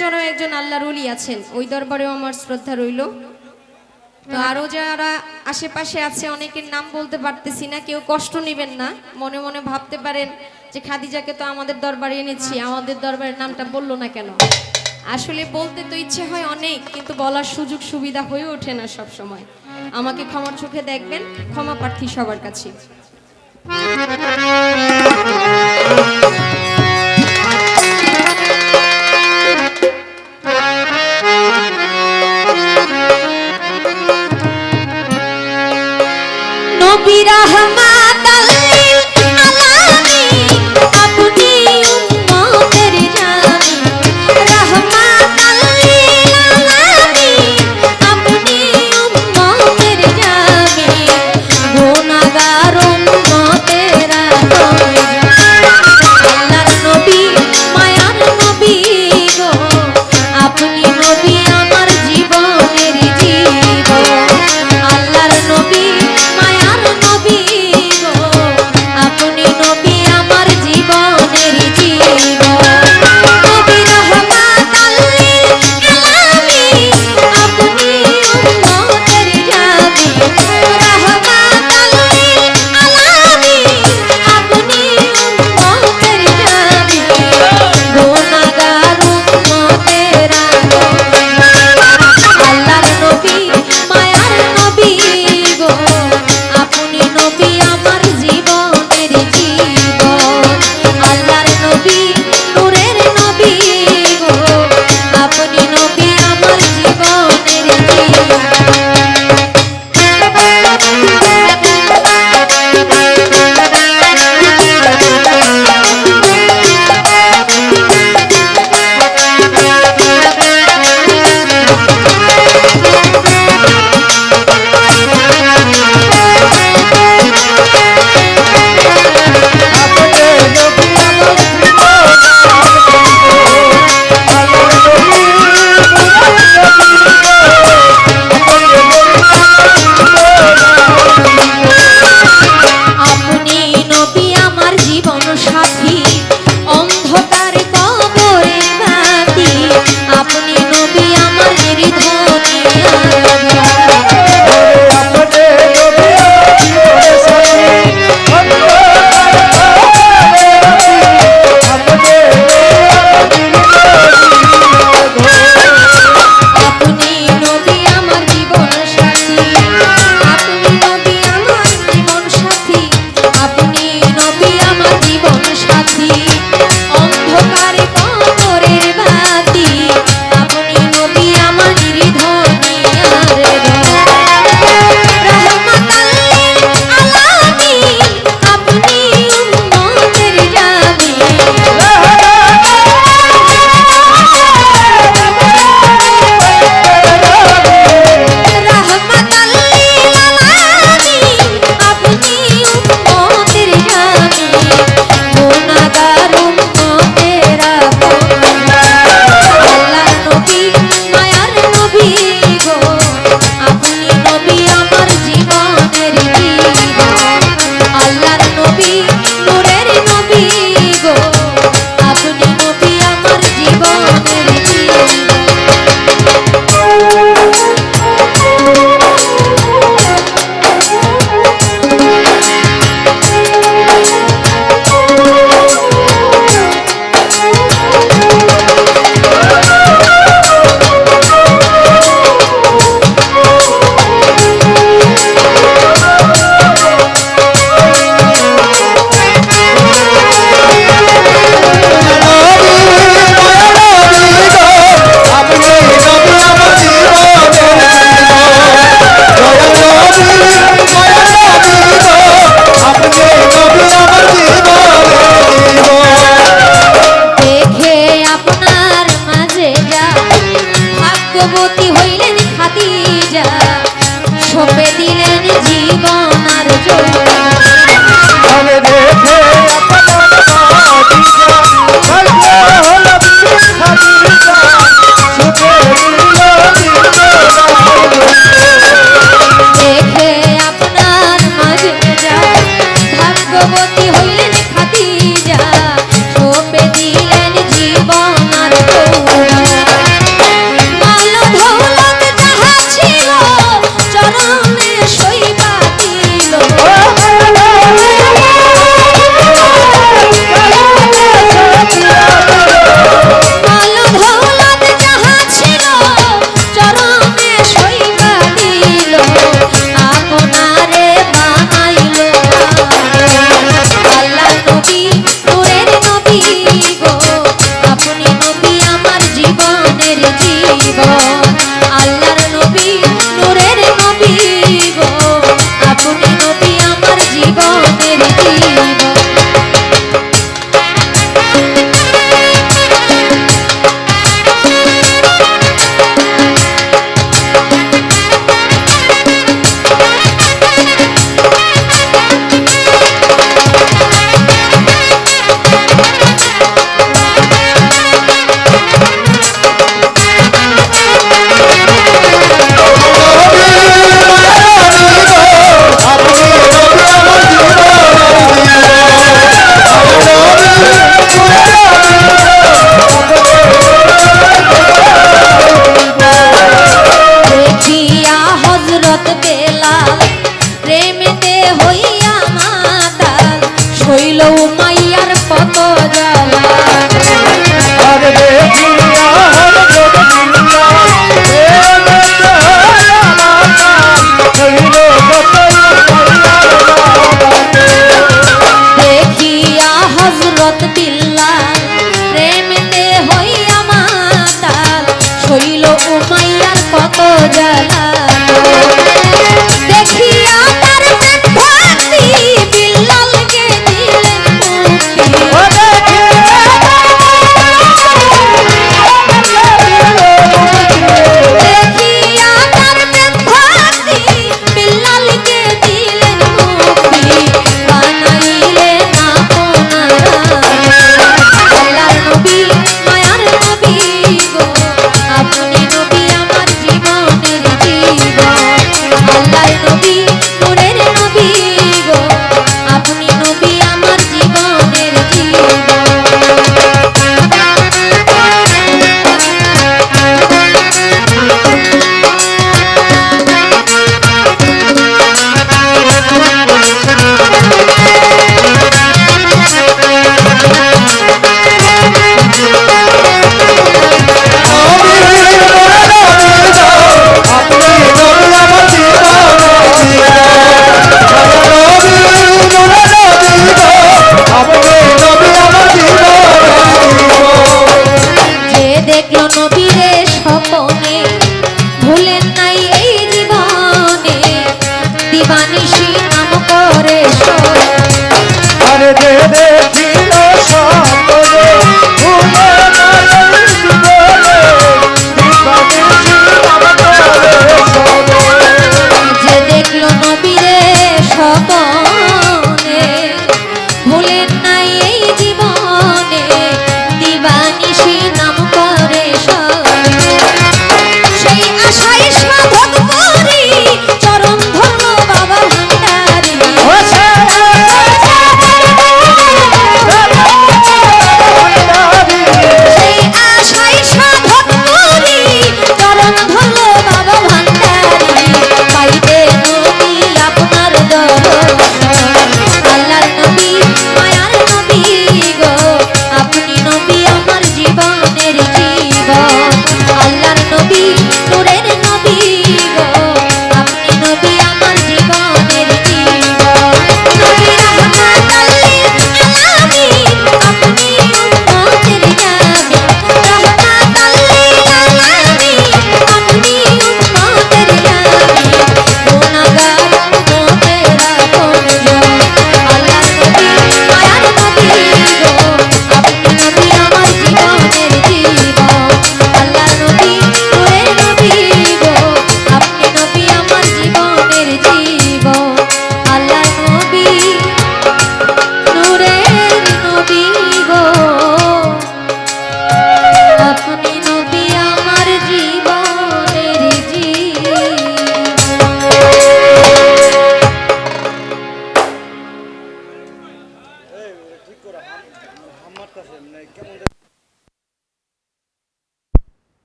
জন্য একজন আল্লাহর উলি আছেন। ওই দরবারেও আমার শ্রদ্ধা রইল। তো আরও যারা আশেপাশে আছে, অনেকের নাম বলতে পারতেছি না, কেউ কষ্ট নেবেন না। মনে মনে ভাবতে পারেন যে খাদিজাকে তো আমাদের দরবারে এনেছি, আমাদের দরবারের নামটা বলল না কেন? আসলে বলতে তো ইচ্ছে হয় অনেক, কিন্তু বলার সুযোগ সুবিধা হয়ে ওঠে না সব সময় আমাকে ক্ষমার চোখে দেখবেন, ক্ষমা প্রার্থী সবার কাছে। রহমাত